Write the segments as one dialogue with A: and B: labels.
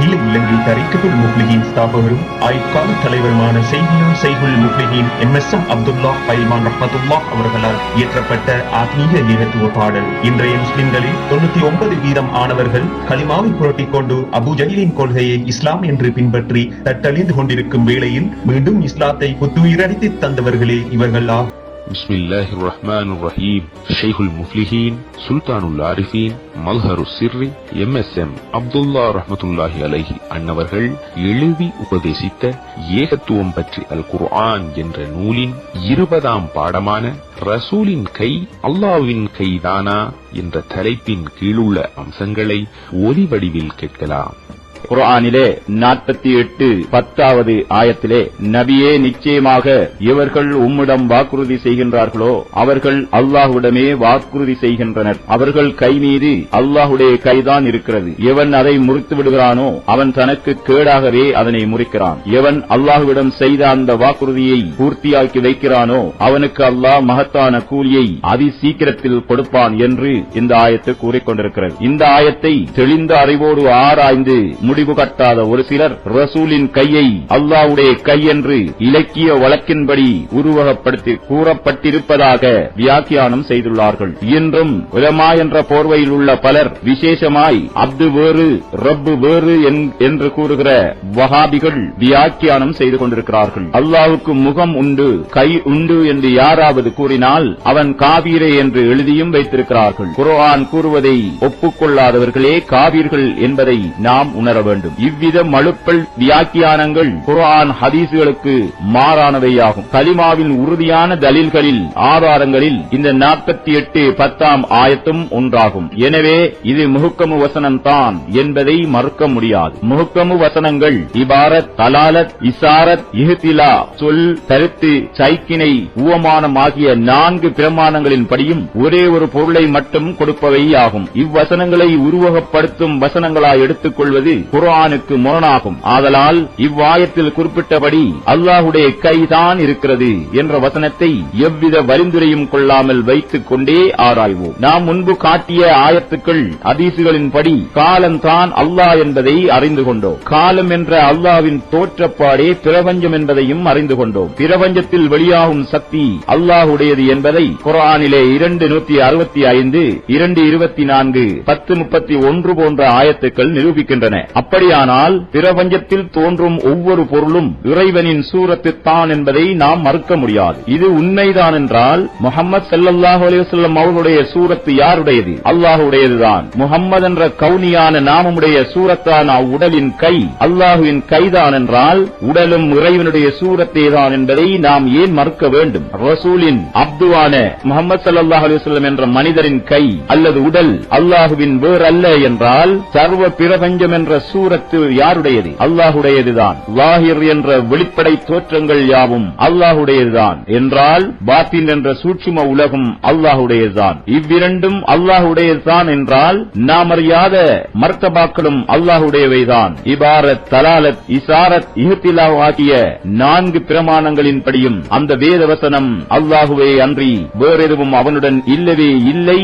A: அகில இலங்கை தரிக்கபுல் முப்ளிகின் ஸ்தாபகரும் ஆயுட்கால தலைவருமான செய்குனா செய்குல் முப்ளிகின் M S M Abdullah Paiman ரஹமத்துல்லா அவர்களால் இயற்றப்பட்ட ஆத்மீக ஏகத்துவ பாடல். இன்றைய முஸ்லிம்களில் தொண்ணூத்தி ஒன்பது வீதம் ஆனவர்கள் களிமாவை புரட்டிக் கொண்டு அபு ஜஹீலின் கொள்கையை இஸ்லாம் என்று பின்பற்றி தட்டழிந்து கொண்டிருக்கும் வேளையில் மீண்டும் இஸ்லாத்தை புத்துயிரடித்து தந்தவர்களே இவர்கள் ஆகும்
B: بسم الله الرحمن الرحيم شيخ المفلحين سلطان العارفين مظهر السر எம் எஸ் எம் அப்துல்லா ரஹமத்துல்லாஹி அலைஹி அன்னவர்கள் எழுதி உபதேசித்த ஏகத்துவம் பற்றி அல் குர்ஆன் என்ற நூலின் இருபதாம் பாடமான ரசூலின் கை அல்லாவின் கைதானா என்ற தலைப்பின் கீழுள்ள அம்சங்களை ஒலி வடிவில் கேட்கலாம்
C: குரானிலே நாற்பத்தி எட்டு பத்தாவது ஆயத்திலே நபியே நிச்சயமாக இவர்கள் உம்மிடம் வாக்குறுதி செய்கின்றார்களோ அவர்கள் அல்லாஹுடமே வாக்குறுதி செய்கின்றனர். அவர்கள் கை மீது அல்லாஹுடைய கைதான் இருக்கிறது. எவன் அதை முறித்து விடுகிறானோ அவன் தனக்கு கேடாகவே அதனை முறிக்கிறான். எவன் அல்லாஹ்விடம் செய்த அந்த வாக்குறுதியை பூர்த்தியாக்கி வைக்கிறானோ அவனுக்கு அல்லாஹ் மகத்தான கூலியை அதி சீக்கிரத்தில் கொடுப்பான் என்று இந்த ஆயத்து கூறிக்கொண்டிருக்கிறது. இந்த ஆயத்தை தெளிந்த அறிவோடு ஆராய்ந்து முடிவு கட்டாத ஒரு சிலர் ரசூலின் கையை அல்லாவுடைய கை என்று இலக்கிய வழக்கின்படி உருவகப்படுத்தி கூறப்பட்டிருப்பதாக வியாக்கியானம் செய்துள்ளார்கள். இன்றும் உலமா என்ற போர்வையில் உள்ள பலர் விசேஷமாய் அப்து வேறு ரப்பு வேறு என்று கூறுகிற வகாபிகள் வியாக்கியானம் செய்து கொண்டிருக்கிறார்கள். அல்லாவுக்கு முகம் உண்டு கை உண்டு என்று யாராவது கூறினால் அவன் காபீரே என்று எழுதியும் வைத்திருக்கிறார்கள். குர்ஆன் கூறுவதை ஒப்புக்கொள்ளாதவர்களே காவீர்கள் என்பதை நாம் உணர வேண்டும். இவ்வித மழுப்பல் வியாக்கியானங்கள் குரான் ஹதீசுகளுக்கு மாறானவையாகும். கலிமாவின் உறுதியான தலில்களில் ஆதாரங்களில் இந்த நாற்பத்தி எட்டு பத்தாம் ஆயத்தும் ஒன்றாகும். எனவே இது முகுக்கமு வசனம் தான் என்பதை மறுக்க முடியாது. முகுக்கமு வசனங்கள் இபாரத் தலாலத் இசாரத் இஹ்திலா சொல் கருத்து சைக்கினை உவமானம் ஆகிய நான்கு பிரமாணங்களின் படியும் ஒரே ஒரு பொருளை மட்டும் கொடுப்பவை ஆகும் இவ்வசனங்களை உருவகப்படுத்தும் வசனங்களாய் எடுத்துக் கொள்வது குர்ஆனுக்கு முரணாகும். ஆதலால் இவ்வாயத்தில் குறிப்பிட்டபடி அல்லாஹுடைய கைதான் இருக்கிறது என்ற வசனத்தை எவ்வித வரிந்துரையும் கொள்ளாமல் வைத்துக் கொண்டே ஆராய்வோம். நாம் முன்பு காட்டிய ஆயத்துக்கள் அதீசுகளின்படி காலம்தான் அல்லாஹ் என்பதை அறிந்து கொண்டோம். காலம் என்ற அல்லாவின் தோற்றப்பாடே பிரபஞ்சம் என்பதையும் அறிந்து கொண்டோம். பிரபஞ்சத்தில் வெளியாகும் சக்தி அல்லாஹுடையது என்பதை குரானிலே இரண்டு நூத்தி அறுபத்தி ஐந்து இரண்டு இருபத்தி நான்கு பத்து முப்பத்தி ஒன்று போன்ற ஆயத்துக்கள் நிரூபிக்கின்றன. அப்படியானால் பிரபஞ்சத்தில் தோன்றும் ஒவ்வொரு பொருளும் இறைவனின் சூரத்து தான் என்பதை நாம் மறுக்க முடியாது. இது உண்மைதான் என்றால் முகமது செல்லல்லாஹு அலிவசல்லம் அவர்களுடைய சூரத்து யாருடையது? அல்லாஹுடையதுதான். முகம்மது என்ற கவுனியான நாமமுடைய சூரத்தான் அவ்வுடலின் கை. அல்லாஹுவின் கைதான் என்றால் உடலும் இறைவனுடைய சூரத்தே தான் என்பதை நாம் ஏன் மறுக்க வேண்டும்? ரசூலின் அப்துவான முகமது சல்லாஹ் அலிவசல்லம் என்ற மனிதரின் கை அல்லது உடல் அல்லாஹுவின் வேறல்ல என்றால் சர்வ பிரபஞ்சம் என்ற சூரத்து யாருடையது? அல்லாஹுடையதுதான். லாஹிர் என்ற வெளிப்படை தோற்றங்கள் யாவும் அல்லாஹுடையதுதான். என்றால் பாத்தின் என்ற சூட்சும உலகம் அல்லாஹுடையதுதான். இவ்விரண்டும் அல்லாஹுடையதுதான் என்றால் நாம் அறியாத மர்த்தபாக்களும் அல்லாஹுடையவைதான். இபாரத் தலாலத் இசாரத் இஹத்திலாவ் ஆகிய நான்கு பிரமாணங்களின்படியும் அந்த வேத வசனம் அல்லாஹுவே அன்றி வேறெதுவும் அவனுடன் இல்லவே இல்லை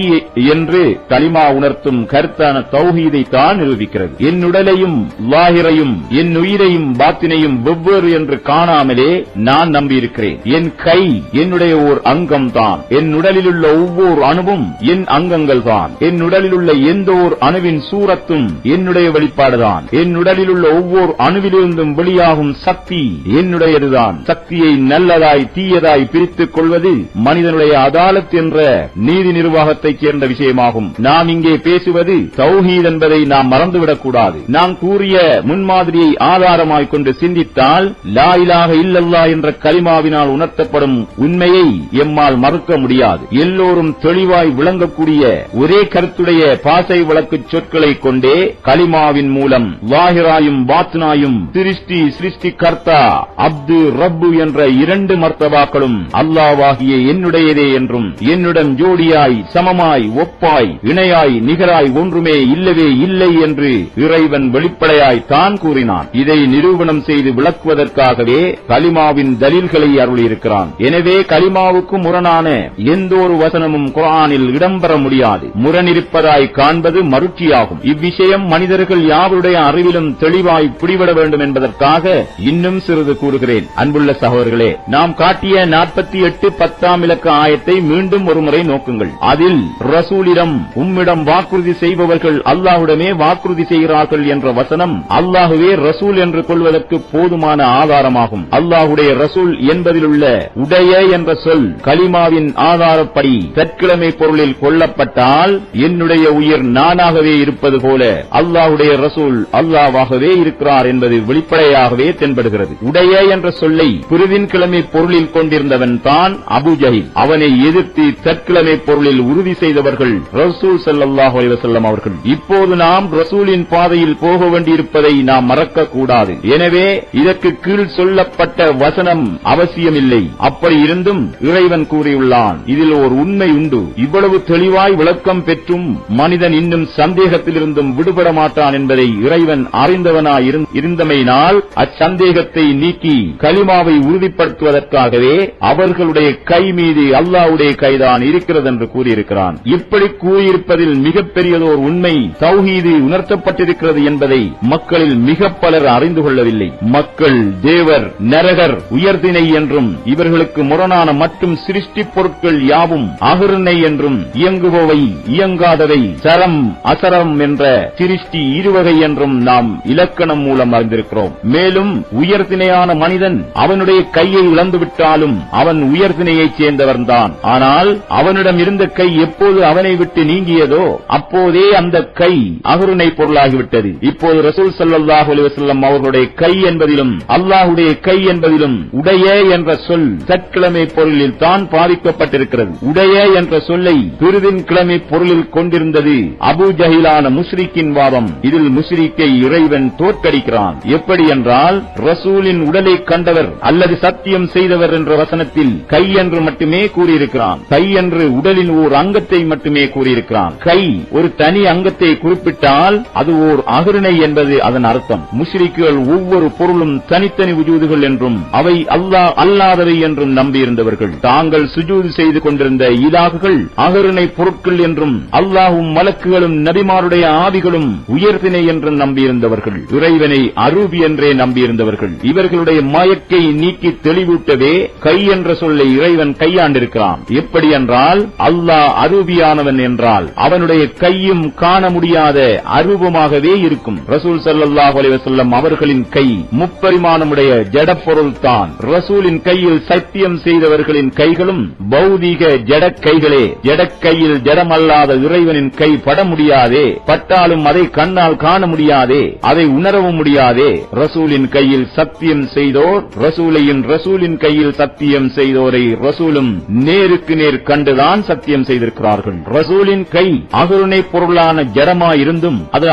C: என்று களிமா உணர்த்தும் கருத்தான தௌஹீதை தான் நிரூபிக்கிறது. என்னுடன் உடலையும் லாஹிரையும் என் உயிரையும் பாத்தினையும் வெவ்வேறு என்று காணாமலே நான் நம்பியிருக்கிறேன். என் கை என்னுடைய ஓர் அங்கம் தான் என் உடலிலுள்ள ஒவ்வொரு அணுவும் என் அங்கங்கள் தான் என் உடலிலுள்ள எந்த ஓர் அணுவின் சூரத்தும் என்னுடைய வெளிப்பாடுதான். என் உடலிலுள்ள ஒவ்வொரு அணுவிலிருந்தும் வெளியாகும் சக்தி என்னுடையதுதான். சக்தியை நல்லதாய் தீயதாய் பிரித்துக் கொள்வது மனிதனுடைய அதாலத் என்ற நீதி நிர்வாகத்தைச் சேர்ந்த விஷயமாகும். நாம் இங்கே பேசுவது தௌஹீத் என்பதை நாம் மறந்துவிடக் கூடாது நாம் கூறிய முன்மாதிரியை ஆதாரமாய்க் கொண்டு சிந்தித்தால் லா இலாஹ இல்லல்லா என்ற கலிமாவினால் உணர்த்தப்படும் உண்மையை எம்மால் மறுக்க முடியாது. எல்லோரும் தெளிவாய் விளங்கக்கூடிய ஒரே கருத்துடைய பாசை வழக்கு சொற்களை கொண்டே கலிமாவின் மூலம் வாஹிராயும் பாத்னாயும் சிருஷ்டி சிருஷ்டி கர்த்தா அப்து ரப்பு என்ற இரண்டு மர்த்தபாக்களும் அல்லாவாகிய என்னுடையதே என்றும் என்னுடன் ஜோடியாய் சமமாய் ஒப்பாய் இணையாய் நிகராய் ஒன்றுமே இல்லவே இல்லை என்று இறைவன் இறைவன் வெளிப்படையாய் தான் கூறினான். இதை நிரூபணம் செய்து விளக்குவதற்காகவே கலிமாவின் தலீல்களை அருளியிருக்கிறான். எனவே கலிமாவுக்கு முரணான எந்த ஒரு வசனமும் குரானில் இடம்பெற முடியாது. முரணிருப்பதாய் காண்பது மறுச்சியாகும் இவ்விஷயம் மனிதர்கள் யாவருடைய அறிவிலும் தெளிவாய் பிடிபட வேண்டும் என்பதற்காக இன்னும் சிறிது கூறுகிறேன். அன்புள்ள சகோதரர்களே நாம் காட்டிய நாற்பத்தி எட்டு பத்தாம் இலக்க ஆயத்தை மீண்டும் ஒருமுறை நோக்குங்கள். அதில் ரசூலிடம் உம்மிடம் வாக்குறுதி செய்பவர்கள் அல்லாஹுடனே வாக்குறுதி செய்கிறார்கள் என்ற வசனம் அல்லாஹுவே ரசூல் என்று கொள்வதற்கு போதுமான ஆதாரமாகும். அல்லாஹுடைய ரசூல் என்பதிலுள்ள உடைய என்ற சொல் கலிமாவின் ஆதாரப்படி தற்கிழமை பொருளில் கொல்லப்பட்டால் என்னுடைய உயிர் நானாகவே இருப்பது போல அல்லாஹுடைய ரசூல் அல்லாவாகவே இருக்கிறார் என்பது வெளிப்படையாகவே தென்படுகிறது. உடைய என்ற சொல்லை பிரிவின் கிழமை பொருளில் கொண்டிருந்தவன் தான் அபுஜஹில் அவனை எதிர்த்து தற்கிழமை பொருளில் உறுதி செய்தவர்கள் ரசூல் ஸல்லல்லாஹு அலைஹி அவர்கள். இப்போது நாம் ரசூலின் பாதையில் போக வேண்டியிருப்பதை நாம் மறக்க கூடாது எனவே இதற்கு கீழ் சொல்லப்பட்ட வசனம் அவசியமில்லை. அப்படி இருந்தும் இறைவன் கூறியுள்ளான் இதில் ஒரு உண்மை உண்டு. இவ்வளவு தெளிவாய் விளக்கம் பெற்றும் மனிதன் இன்னும் சந்தேகத்திலிருந்தும் விடுபட மாட்டான் என்பதை இறைவன் அறிந்தவனாய் இருந்தமையினால் அச்சந்தேகத்தை நீக்கி கலிமாவை உறுதிப்படுத்துவதற்காகவே அவர்களுடைய கை மீது அல்லாவுடைய கைதான் இருக்கிறது என்று கூறியிருக்கிறான். இப்படி கூறியிருப்பதில் மிகப்பெரியதோர் உண்மை தௌஹீது உணர்த்தப்பட்டிருக்கிறது என்பதை மக்களில் மிக பலர் அறிந்து கொள்ளவில்லை. மக்கள் தேவர் நரகர் உயர்தினை என்றும் இவர்களுக்கு முரணான மற்றும் சிருஷ்டி பொருட்கள் யாவும் அகருணை என்றும் இயங்குபவை இயங்காதவை சரம் அசரம் என்ற சிருஷ்டி இருவகை என்றும் நாம் இலக்கணம் மூலம் அறிந்திருக்கிறோம். மேலும் உயர்தினையான மனிதன் அவனுடைய கையை இழந்துவிட்டாலும் அவன் உயர்தினையைச் சேர்ந்தவன்தான் ஆனால் அவனிடம் இருந்த கை எப்போது அவனை விட்டு நீங்கியதோ அப்போதே அந்த கை அகருணை பொருளாகிவிட்டது. இப்போது ரசூல் சல்லாஹ் அலிவசல்லம் அவர்களுடைய கை என்பதிலும் அல்லாஹுடைய கை என்பதிலும் உடைய என்ற சொல் சற்கிழமை பொருளில் தான் பாதிக்கப்பட்டிருக்கிறது. உடைய என்ற சொல்லை பிரிதின் கிழமை பொருளில் கொண்டிருந்தது அபு ஜஹிலான முஸ்ரிக்கின் வாதம். இதில் முஸ்ரிக்கை இறைவன் தோற்கடிக்கிறான். எப்படி என்றால் ரசூலின் உடலை கண்டவர் அல்லது சத்தியம் செய்தவர் என்ற வசனத்தில் கை என்று மட்டுமே கூறியிருக்கிறான். கை என்று உடலின் ஓர் அங்கத்தை மட்டுமே கூறியிருக்கிறான். கை ஒரு தனி அங்கத்தை குறிப்பிட்டால் அது ஓர் அகருணை என்பது அதன் அர்த்தம். முஷ்ரிக்குகள் ஒவ்வொரு பொருளும் தனித்தனி உஜூதுகள் என்றும் அவை அல்லாஹ் அல்லாதவை என்றும் நம்பியிருந்தவர்கள். தாங்கள் சுஜூது செய்து கொண்டிருந்த இலாகுகள் அகருணை பொருட்கள் என்றும் அல்லாஹும் மலக்குகளும் நபிமாருடைய ஆவிகளும் உயர்தினை என்றும் நம்பியிருந்தவர்கள். இறைவனை அரூபி என்றே நம்பியிருந்தவர்கள். இவர்களுடைய மயக்கை நீக்கி தெளிவூட்டவே கை என்ற சொல்லை இறைவன் கையாண்டிருக்கிறான். எப்படி என்றால் அல்லாஹ் அரூபியானவன் என்றால் அவனுடைய கையும் காண முடியாத அரூபமாகவே இருக்கும் இருக்கும் ரசூல் சல்லாஹ் அலிவசல்லம் அவர்களின் கை முப்பரிமாணமுடைய ஜடப்பொருள் தான். ரசூலின் கையில் சத்தியம் செய்தவர்களின் கைகளும் பௌதீக ஜடக் கைகளே. ஜடக் கையில் ஜடமல்லாத இறைவனின் கை பட முடியாதே. பட்டாலும் அதை கண்ணால் காண முடியாதே. அதை உணரவும் முடியாதே. ரசூலின் கையில் சத்தியம் செய்தோர் ரசூலையும் ரசூலின் கையில் சத்தியம் செய்தோரை ரசூலும் நேருக்கு நேர் கண்டுதான் சத்தியம் செய்திருக்கிறார்கள். ரசூலின் கை அகருணை பொருளான ஜடமா இருந்தும் அது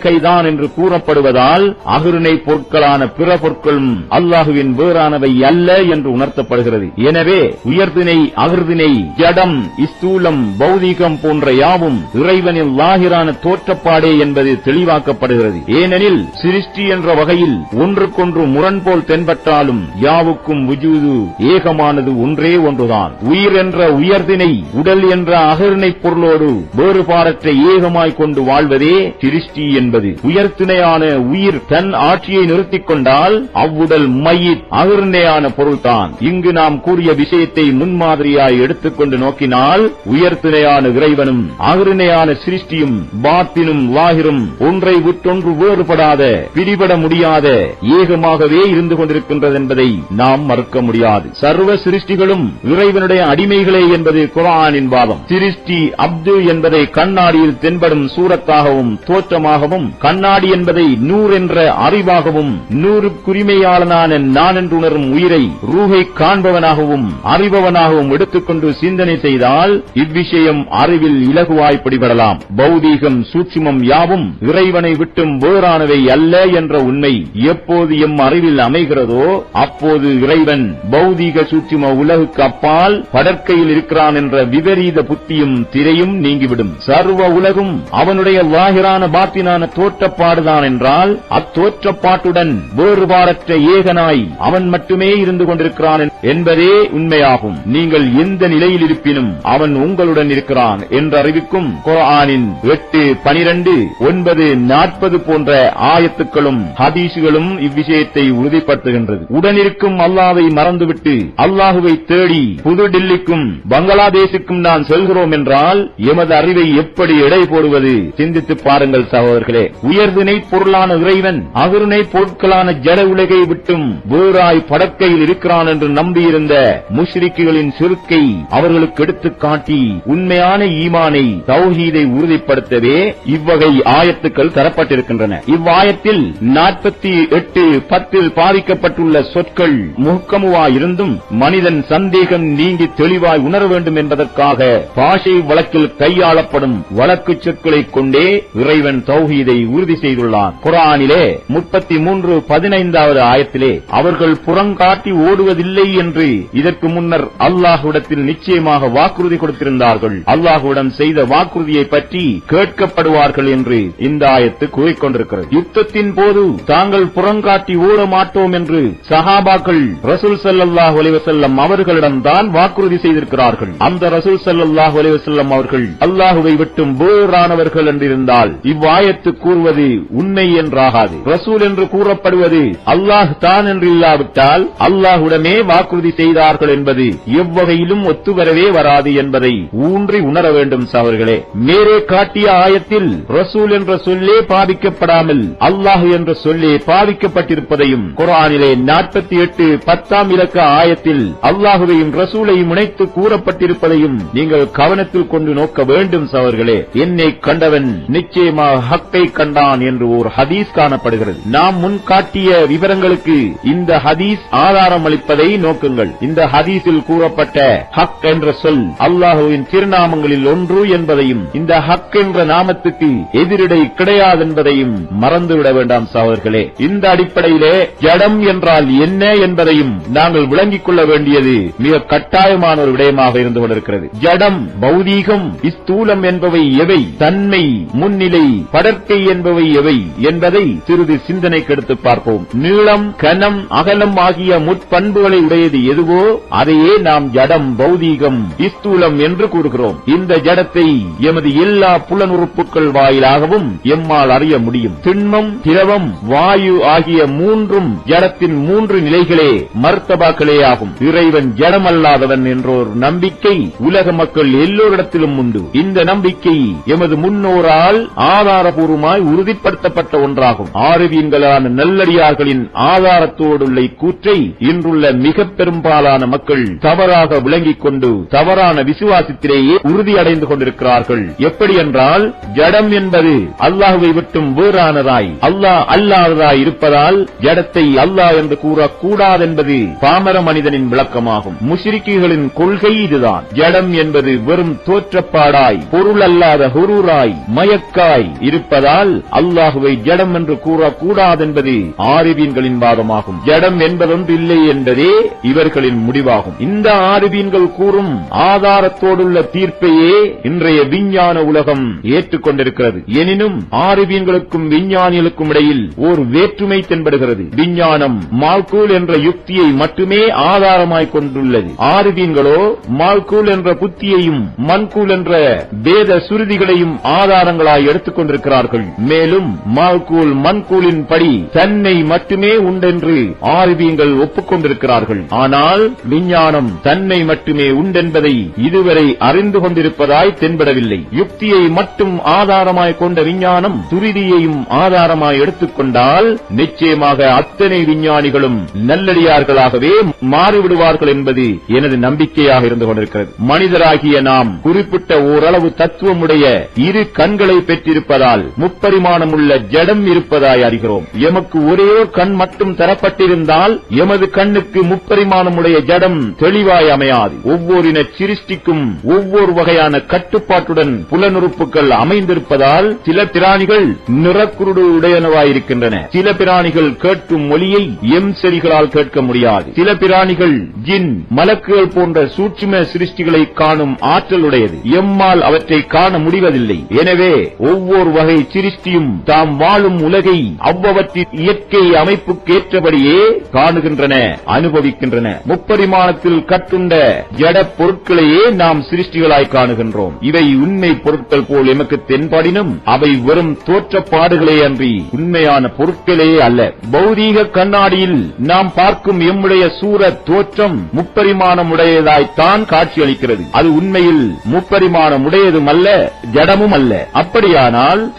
C: கை தான் என்று கூறப்படுவதால் அகுருணை பொருட்களான பிற பொருட்களும் அல்லாஹுவின் வேறானவை அல்ல என்று உணர்த்தப்படுகிறது. எனவே உயர்தினை அகிர்தினை ஜடம் இஸ்தூலம் பௌதீகம் போன்ற யாவும் இறைவனின் லாகிரான தோற்றப்பாடே என்பது தெளிவாக்கப்படுகிறது. ஏனெனில் சிருஷ்டி என்ற வகையில் ஒன்றுக்கொன்று முரண் போல் தென்பட்டாலும் யாவுக்கும் உஜூது ஏகமானது ஒன்றே ஒன்றுதான். உயிர் என்ற உயர்தினை உடல் என்ற அகர்ணை பொருளோடு வேறுபாடற்ற ஏகமாய் கொண்டு வாழ்வதே சிருஷ்டி என்பது. உயர்திணையான உயிர் தன் ஆட்சியை நிறுத்திக் கொண்டால் அவ்வுடல் மையிட் அகர்ணையான பொருள்தான். இங்கு நாம் கூறிய விஷயத்தை முன்மாதிரியாய் எடுத்துக்கொண்டு நோக்கினால் உயர்திணையான இறைவனும் அகருணையான சிருஷ்டியும் பாத்தினும் வாகிரும் ஒன்றை விட்டொன்று வேறுபடாத பிடிபட முடியாத ஏகமாகவே இருந்து கொண்டிருக்கின்றது என்பதை நாம் மறுக்க முடியாது. சர்வ சிருஷ்டிகளும் இறைவனுடைய அடிமைகளே என்பது குரானின் வாதம் சிருஷ்டி அப்து என்பதை கண்ணாடியில் தென்படும் சூரத்தாகவும் தோற்றமாகவும் கண்ணாடி என்பதை நூறு என்ற அறிவாகவும் நூறுக்குரிமையாளனான நான் என்று உணரும் உயிரை ரூகை காண்பவனாகவும் அறிபவனாகவும் எடுத்துக்கொண்டு சிந்தனை செய்தால் இவ்விஷயம் அறிவில் இலகுவாய் பிடிபடலாம். பௌதீகம் சூட்சுமம் யாவும் இறைவனை விட்டும் வேறானவை அல்ல என்ற உண்மை எப்போது எம் அறிவில் அமைகிறதோ அப்போது இறைவன் பௌதீக சூட்சும உலகுக்கு அப்பால் படற்கையில் இருக்கிறான் என்ற விபரீத புத்தியும் திரையும் நீங்கிவிடும். சர்வ உலகும் அவனுடைய வாகிரான பாத்தினான தோற்றப்பாடுதான் என்றால் அத்தோற்றப்பாட்டுடன் வேறுபாடற்ற ஏகனாய் அவன் மட்டுமே இருந்து கொண்டிருக்கிறான் என்பதே உண்மையாகும். நீங்கள் எந்த நிலையில் இருப்பினும் அவன் உங்களுடன் இருக்கிறான் என்று அறிவிக்கும் குரானின் எட்டு பனிரெண்டு ஒன்பது நாற்பது போன்ற ஆயத்துக்களும் ஹதீசுகளும் இவ்விஷயத்தை உறுதிப்படுத்துகின்றது. உடனிருக்கும் அல்லாவை மறந்துவிட்டு அல்லாஹுவை தேடி புது டில்லிக்கும் பங்களாதேஷுக்கும் நான் செல்கிறோம் என்றால் எமது அறிவை எப்படி எடை போடுவது? சிந்தித்து பாருங்கள் சகோதரர்களே. உயர்தினை பொருளான இறைவன் அகருணை பொருட்களான ஜட உலகை விட்டும் வேறாய் படக்கையில் இருக்கிறான் என்று நம்பியிருந்த முஷ்ரிக்குகளின் சுருக்கை அவர்களுக்கு எடுத்துக் காட்டி உண்மையான ஈமானை தௌஹீதை உறுதிப்படுத்தவே இவ்வகை ஆயத்துக்கள் தரப்பட்டிருக்கின்றன. இவ்வாயத்தில் நாற்பத்தி எட்டு பத்தில் பாதிக்கப்பட்டுள்ள சொற்கள் முகமுவா மனிதன் சந்தேகம் நீங்கி தெளிவாய் உணர வேண்டும் என்பதற்காக பாஷை வழக்கில் கையாளப்படும் வழக்கு சொற்களைக் கொண்டே இறைவன் தௌஹீதை உறுதி செய்துள்ளான் குரானிலே முப்பத்தி மூன்று பதினைந்தாவது ஆயத்திலே அவர்கள் புறங்காட்டி ஓடுவதில்லை என்று இதற்கு முன்னர் அல்லாஹுடத்தில் நிச்சயமாக வாக்குறுதி கொடுத்திருந்தார்கள். அல்லாஹுடன் செய்த வாக்குறுதியை பற்றி கேட்கப்படுவார்கள் என்று இந்த ஆயத்து கூறிக்கொண்டிருக்கிறது. யுத்தத்தின் போது தாங்கள் புறங்காட்டி ஓட மாட்டோம் என்று சஹாபாக்கள் ரசூல் சல்லாஹ் அலிவசல்லம் அவர்களிடம்தான் வாக்குறுதி செய்திருக்கிறார்கள். அந்த ரசூல் சல்லாஹ் அலிவசல்லம் அவர்கள் அல்லாஹுவை விட்டும் வேறானவர்கள் என்றிருந்தால் இவ்வாயத்துக்கு கூறுவது உண்மை என்றாகாது. ரசூல் என்று கூறப்படுவது அல்லாஹ் தான் என்று இல்லாவிட்டால் அல்லாஹுடனே வாக்குறுதி செய்தார்கள் என்பது எவ்வகையிலும் ஒத்துவரவே வராது என்பதை ஊன்றி உணர வேண்டும் சவர்களே மேலே காட்டிய ஆயத்தில் ரசூல் என்ற சொல்லே பாதிக்கப்படாமல் அல்லாஹ் என்ற சொல்லே பாதிக்கப்பட்டிருப்பதையும் குரானிலே நாற்பத்தி எட்டு பத்தாம் இலக்க ஆயத்தில் அல்லாஹுவையும் ரசூலையும் இணைத்து கூறப்பட்டிருப்பதையும் நீங்கள் கவனத்தில் கொண்டு நோக்க வேண்டும் சவர்களே என்னை கண்டவன் நிச்சயமாக ஹக்கை கண்டான் என்று ஒரு ஹதீஸ் காணப்படுகிறது. நாம் முன் காட்டிய விவரங்களுக்கு இந்த ஹதீஸ் ஆதாரம் அளிப்பதை நோக்குங்கள். இந்த ஹதீஸில் கூறப்பட்ட ஹக் என்ற சொல் அல்லாஹுவின் திருநாமங்களில் ஒன்று என்பதையும் இந்த ஹக் என்ற நாமத்துக்கு எதிரிடை கிடையாது என்பதையும் மறந்துவிட வேண்டாம் சகோதர்களே இந்த அடிப்படையிலே ஜடம் என்றால் என்ன என்பதையும் நாங்கள் விளங்கிக் கொள்ள வேண்டியது மிக கட்டாயமான ஒரு விடயமாக இருந்து கொண்டிருக்கிறது. ஜடம் பௌதீகம் ஸ்தூலம் என்பவை எவை? தன்மை முன்னிலை படற்கை என்பவை எவை என்பதை சிறிது சிந்தனை கெடுத்து பார்ப்போம். நீளம் கனம் அகலம் ஆகிய முற்பண்புகளை உடையது எதுவோ அதையே நாம் ஜடம் பௌதீகம் இஸ்தூலம் என்று கூறுகிறோம். இந்த ஜடத்தை எமது எல்லா புலனுறுப்புகள் வாயிலாகவும் எம்மால் அறிய முடியும். திண்மம் திரவம் வாயு ஆகிய மூன்றும் ஜடத்தின் மூன்று நிலைகளே மர்த்தபாக்களே ஆகும். இறைவன் ஜடமல்லாதவன் என்றோர் நம்பிக்கை உலக மக்கள் எல்லோரிடத்திலும் உண்டு. இந்த நம்பிக்கை எமது முன்னோரால் ஆதாரபூர்வமாக ஆதாரபூர்வமாய் உறுதிப்படுத்தப்பட்ட ஒன்றாகும். ஆறுவீன்களான நல்லடியார்களின் ஆதாரத்தோடுள்ள இக்கூற்றை இன்றுள்ள மிக பெரும்பாலான மக்கள் தவறாக விளங்கிக் கொண்டு தவறான விசுவாசத்திலேயே உறுதியடைந்து கொண்டிருக்கிறார்கள். எப்படி என்றால் ஜடம் என்பது அல்லாஹுவை விட்டும் வேறானதாய் அல்லாஹ் அல்லாததாய் இருப்பதால் ஜடத்தை அல்லாஹ் என்று கூறக்கூடாதென்பது பாமர மனிதனின் விளக்கமாகும். முஷிரிக்கிகளின் கொள்கை இதுதான். ஜடம் என்பது வெறும் தோற்றப்பாடாய் பொருள் அல்லாத ஹுரூராய் மயக்காய் இருப்பதால் அல்லாஹுவை ஜடம் என்று கூறக்கூடாதென்பது ஆரிவீன்களின் வாதமாகும். ஜடம் என்பதொன்று இல்லை என்பதே இவர்களின் முடிவாகும். இந்த ஆரிவீன்கள் கூறும் ஆதாரத்தோடுள்ள தீர்ப்பையே இன்றைய விஞ்ஞான உலகம் ஏற்றுக்கொண்டிருக்கிறது. எனினும் ஆரிவீன்களுக்கும் விஞ்ஞானிகளுக்கும் இடையில் ஒரு வேற்றுமை தென்படுகிறது. விஞ்ஞானம் மால்கூல் என்ற யுக்தியை மட்டுமே ஆதாரமாய் கொண்டுள்ளது. ஆரிவீன்களோ மால்கூல் என்ற புத்தியையும் மன்கூல் என்ற வேத சுருதிகளையும் ஆதாரங்களாய் எடுத்துக் கொண்டிருக்கிறார்கள் மேலும் மால்கூல் மன்கூலின் படி தன்னை மட்டுமே உண்டென்று ஆர்வியங்கள் ஒப்புக்கொண்டிருக்கிறார்கள். ஆனால் விஞ்ஞானம் தன்னை மட்டுமே உண்டென்பதை இதுவரை அறிந்து கொண்டிருப்பதாய் தென்படவில்லை. யுக்தியை மட்டும் ஆதாரமாய் கொண்ட விஞ்ஞானம் துரிதியையும் ஆதாரமாய் எடுத்துக்கொண்டால் நிச்சயமாக அத்தனை விஞ்ஞானிகளும் நல்லடியார்களாகவே மாறிவிடுவார்கள் என்பது எனது நம்பிக்கையாக இருந்து கொண்டிருக்கிறது. மனிதராகிய நாம் குறிப்பிட்ட ஓரளவு தத்துவமுடைய இரு கண்களை பெற்றிருப்பதால் முப்பரிமாணம் உள்ள ஜடம் இருப்பதாய் அறிகிறோம். எமக்கு ஒரே கண் மட்டும் தரப்பட்டிருந்தால் எமது கண்ணுக்கு முப்பரிமாணமுடைய ஜடம் தெளிவாய் அமையாது. ஒவ்வொரு இன சிருஷ்டிக்கும் ஒவ்வொரு வகையான கட்டுப்பாட்டுடன் புலனுறுப்புகள் அமைந்திருப்பதால் சில பிராணிகள் நிறக்குருடு உடையனவாயிருக்கின்றன. சில பிராணிகள் கேட்கும் மொழியை எம் செடிகளால் கேட்க முடியாது. சில பிராணிகள் ஜின் மலக்குகள் போன்ற சூட்சும சிருஷ்டிகளை காணும் ஆற்றலுடையது. எம்மால் அவற்றை காண முடிவதில்லை. எனவே ஒவ்வொரு வகை சிறு சிருஷ்டியும் தாம் வாழும் உலகை அவ்வவற்றின் இயற்கை அமைப்புக்கேற்றபடியே காணுகின்றன அனுபவிக்கின்றன. முப்பரிமாணத்தில் கட்டுண்ட ஜட பொருட்களையே நாம் சிருஷ்டிகளாய் காணுகின்றோம். இவை உண்மை பொருட்கள் போல் எமக்கு தென்படினும் அவை வெறும் தோற்றப்பாடுகளே அன்றி உண்மையான பொருட்களே அல்ல. பௌதீக கண்ணாடியில் நாம் பார்க்கும் எம்முடைய சூர தோற்றம் முப்பரிமாணம் உடையதாய்த்தான் காட்சியளிக்கிறது. அது உண்மையில் முப்பரிமாணம் உடையதும் அல்ல ஜடமும் அல்ல அப்படியானால்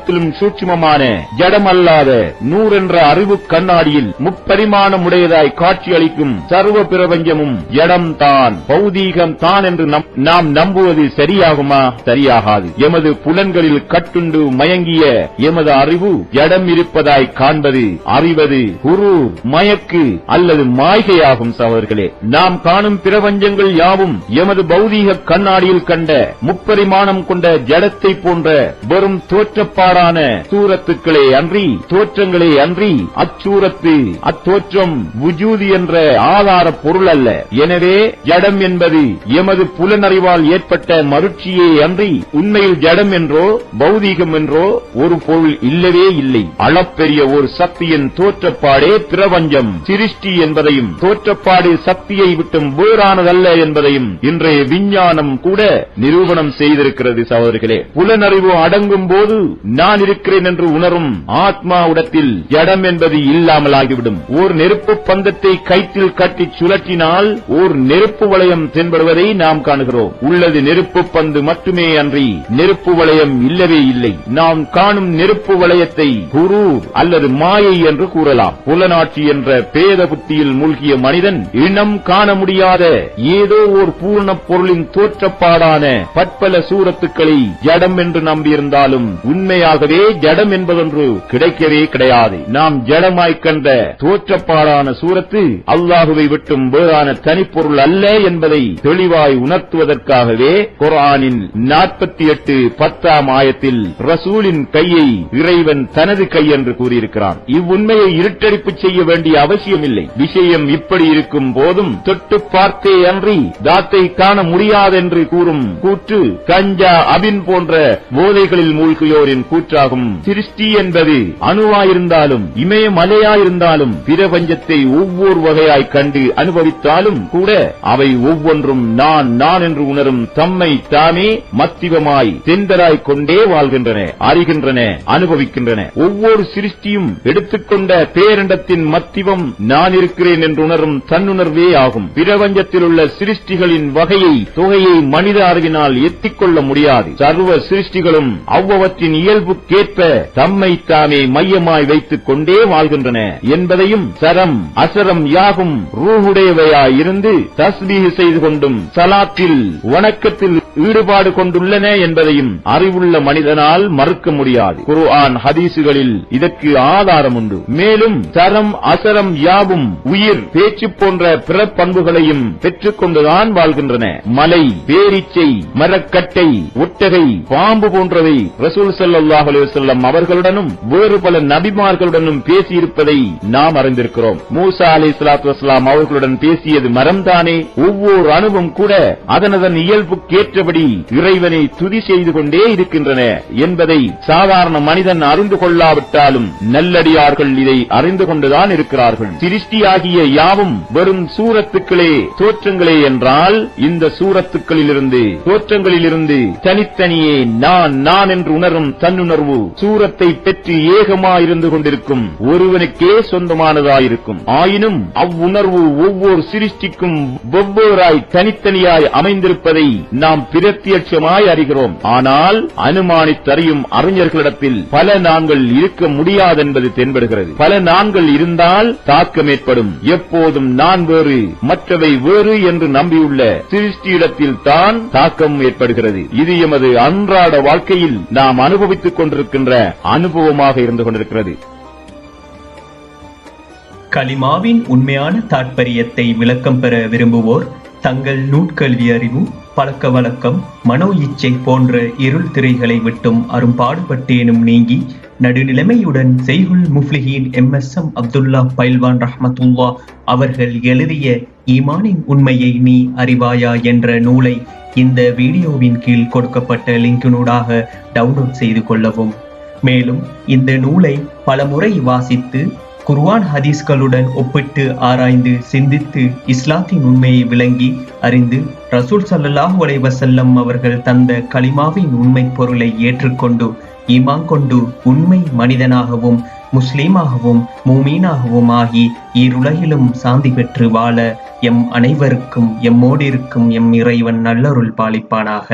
C: சூட்சிமத்திலும் சூட்சிமமான ஜடமல்லாத நூறு என்ற அறிவு கண்ணாடியில் முப்பரிமாணம் உடையதாய் காட்சியளிக்கும் சர்வ பிரபஞ்சமும் ஜடம் தான் பௌதீகம் தான் என்று நாம் நம்புவது சரியாகுமா? சரியாகாது. எமது புலன்களில் கட்டுண்டு மயங்கிய எமது அறிவு ஜடம் இருப்பதாய் காண்பது அறிவது குரு மயக்கு அல்லது மாய்கையாகும் சவர்களே நாம் காணும் பிரபஞ்சங்கள் யாவும் எமது பௌதீக கண்ணாடியில் கண்ட முப்பரிமாணம் கொண்ட ஜடத்தை போன்ற வெறும் தோற்றப்பா தோற்றப்பாடான சூரத்துக்களே அன்றி தோற்றங்களே அன்றி அச்சூரத்து அத்தோற்றம் வுஜூதி என்ற ஆதார பொருள் அல்ல. எனவே ஜடம் என்பது எமது புலனறிவால் ஏற்பட்ட மருட்சியே அன்றி உண்மையில் ஜடம் என்றோ பௌதீகம் என்றோ ஒரு பொருள் இல்லவே இல்லை. அளப்பெரிய ஒரு சக்தியின் தோற்றப்பாடே பிரபஞ்சம். சிருஷ்டி என்பதையும் தோற்றப்பாடு சக்தியை விட்டும் வேறானதல்ல என்பதையும் இன்றைய விஞ்ஞானம் கூட நிரூபணம் செய்திருக்கிறது சகோதரர்களே புலனறிவு அடங்கும் போது நான் இருக்கிறேன் என்று உணரும் ஆத்மாவிடத்தில் ஜடம் என்பது இல்லாமலாகிவிடும். ஓர் நெருப்பு பந்தத்தை கைத்தில் கட்டி சுழற்றினால் ஓர் நெருப்பு வளையம் தென்படுவதை நாம் காணுகிறோம். உள்ளது நெருப்பு பந்து மட்டுமே அன்றி நெருப்பு வளையம் இல்லவே இல்லை. நாம் காணும் நெருப்பு வளையத்தை குரு அல்லது மாயை என்று கூறலாம். புலனாட்சி என்ற பேத புத்தியில் மூழ்கிய மனிதன் இனம் காண முடியாத ஏதோ ஒரு பூர்ண பொருளின் தோற்றப்பாடான பற்பல சூரத்துக்களை ஜடம் என்று நம்பியிருந்தாலும் உண்மை உண்மையாகவே ஜடம் என்பதொன்று கிடைக்கவே கிடையாது. நாம் ஜடமாய்க் கண்ட தோற்றப்பாடான சூரத்து அல்லாஹுவை விட்டும் வேறான தனிப்பொருள் அல்ல என்பதை தெளிவாய் உணர்த்துவதற்காகவே குரானின் நாற்பத்தி எட்டு பத்தாம் ஆயத்தில் ரசூலின் கையை இறைவன் தனது கை என்று கூறியிருக்கிறான். இவ்வுண்மையை இருட்டடிப்பு செய்ய வேண்டிய அவசியமில்லை. விஷயம் இப்படி இருக்கும் போதும் தொட்டு பார்த்தே அன்றி தாத்தை காண முடியாதென்று கூறும் கூற்று கஞ்சா அபின் போன்ற போதைகளில் மூழ்கியோரின் கூற்றாகும். சிருஷ்டி என்பது அணுவாயிருந்தாலும் இமயமலையாயிருந்தாலும் பிரபஞ்சத்தை ஒவ்வொரு வகையாய் கண்டு அனுபவித்தாலும் கூட அவை ஒவ்வொன்றும் நான் நான் என்று உணரும் தம்மை தாமே மத்திவமாய் தெந்தராய் கொண்டே வாழ்கின்றன அறிகின்றன அனுபவிக்கின்றன. ஒவ்வொரு சிருஷ்டியும் எடுத்துக்கொண்ட பேரண்டத்தின் மத்திவம் நான் இருக்கிறேன் என்று உணரும் தன்னுணர்வே ஆகும். பிரபஞ்சத்தில் உள்ள சிருஷ்டிகளின் வகையை தொகையை மனித அறிவினால் எத்திக்கொள்ள முடியாது. சர்வ சிருஷ்டிகளும் அவ்வவற்றின் இயல் இயல்புக்கேற்ப தம்மை தாமே மையமாய் வைத்துக் கொண்டே வாழ்கின்றன என்பதையும் சரம் அசரம் யாகும் ரூஹுடையவையாயிருந்து இருந்து செய்து கொண்டும் சலாத்தில் வணக்கத்தில் ஈடுபாடு கொண்டுள்ளன என்பதையும் அறிவுள்ள மனிதனால் மறுக்க முடியாது. குர்ஆன் ஹதீசுகளில் இதற்கு ஆதாரம் உண்டு மேலும் சரம் அசரம் யாவும் உயிர் பேச்சு போன்ற பிற பண்புகளையும் பெற்றுக் கொண்டுதான் வாழ்கின்றன. மலை பேரிச்சை மரக்கட்டை ஒட்டகை பாம்பு போன்றவை ரசூல் ஸல்லல்லாஹு அலைஹி அலுவலம் அவர்களுடனும் வேறு பல நபிமார்களுடனும் பேசியிருப்பதை நாம் அறிந்திருக்கிறோம். மூசா அலி சலாத்து வஸ்லாம் அவர்களுடன் பேசியது மரம்தானே? ஒவ்வொரு அணுவும் கூட அதனதன் இயல்புக்கேற்றபடி இறைவனை துதி செய்து கொண்டே இருக்கின்றன என்பதை சாதாரண மனிதன் அறிந்து கொள்ளாவிட்டாலும் நல்லடியார்கள் இதை அறிந்து கொண்டுதான் இருக்கிறார்கள். சிருஷ்டியாகிய யாவும் வெறும் சூரத்துக்களே தோற்றங்களே என்றால் இந்த சூரத்துக்களிலிருந்து தோற்றங்களிலிருந்து தனித்தனியே நான் நான் என்று உணரும் தன் தன்னுணர்வு சூரத்தை பெற்று ஏகமாயிருந்து கொண்டிருக்கும். ஒருவனுக்கே சொந்தமானதாயிருக்கும். ஆயினும் அவ்வுணர்வு ஒவ்வொரு சிருஷ்டிக்கும் வெவ்வேறாய் தனித்தனியாய் அமைந்திருப்பதை நாம் பிரத்யட்சமாய் அறிகிறோம். ஆனால் அனுமானித்தறியும் அறிஞர்களிடத்தில் பல நான்கள் இருக்க முடியாதென்பது தென்படுகிறது. பல நான்கள் இருந்தால் தாக்கம் ஏற்படும் எப்போதும் நான் வேறு மற்றவை வேறு என்று நம்பியுள்ள சிருஷ்டியிடத்தில் தான் தாக்கம் ஏற்படுகிறது. இது எமது அன்றாட வாழ்க்கையில் நாம் அனுபவித்து அனுபவித்துக் கொண்டிருக்கின்ற அனுபவமாக இருந்து கொண்டிருக்கிறது.
D: கலிமாவின் உண்மையான தாற்பயத்தை விளக்கம் பெற விரும்புவோர் தங்கள் நூட்கல்வி அறிவு பழக்க வழக்கம் மனோ இச்சை போன்ற இருள் திரைகளை விட்டும் அரும்பாடுபட்டேனும் நீங்கி நடுநிலைமையுடன் செய்குல் முஃப்லிஹீன் M S M Abdullah Pailwan ரஹமத்துல்லா அவர்கள் எழுதிய ஈமானின் உண்மையை நீ அறிவாயா என்ற நூலை இந்த வீடியோவின் கீழ் கொடுக்கப்பட்ட லிங்கினூடாக டவுன்லோட் செய்து கொள்ளவும். மேலும் இந்த நூலை பலமுறை வாசித்து குர்வான் ஹதீஸ்களுடன் ஒப்பிட்டு ஆராய்ந்து சிந்தித்து இஸ்லாத்தின் உண்மையை விளங்கி அறிந்து ரசூல் ஸல்லல்லாஹு அலைஹி அவர்கள் தந்த கலிமாவின் உண்மை பொருளை ஏற்றுக்கொண்டு ஈமான் கொண்டு உண்மை மனிதனாகவும் முஸ்லீமாகவும் மூமீனாகவும் ஆகி ஈருலகிலும் சாந்தி பெற்று வாழ எம் அனைவருக்கும் எம்மோடிருக்கும் எம் இறைவன் நல்லருள் பாலிப்பானாக.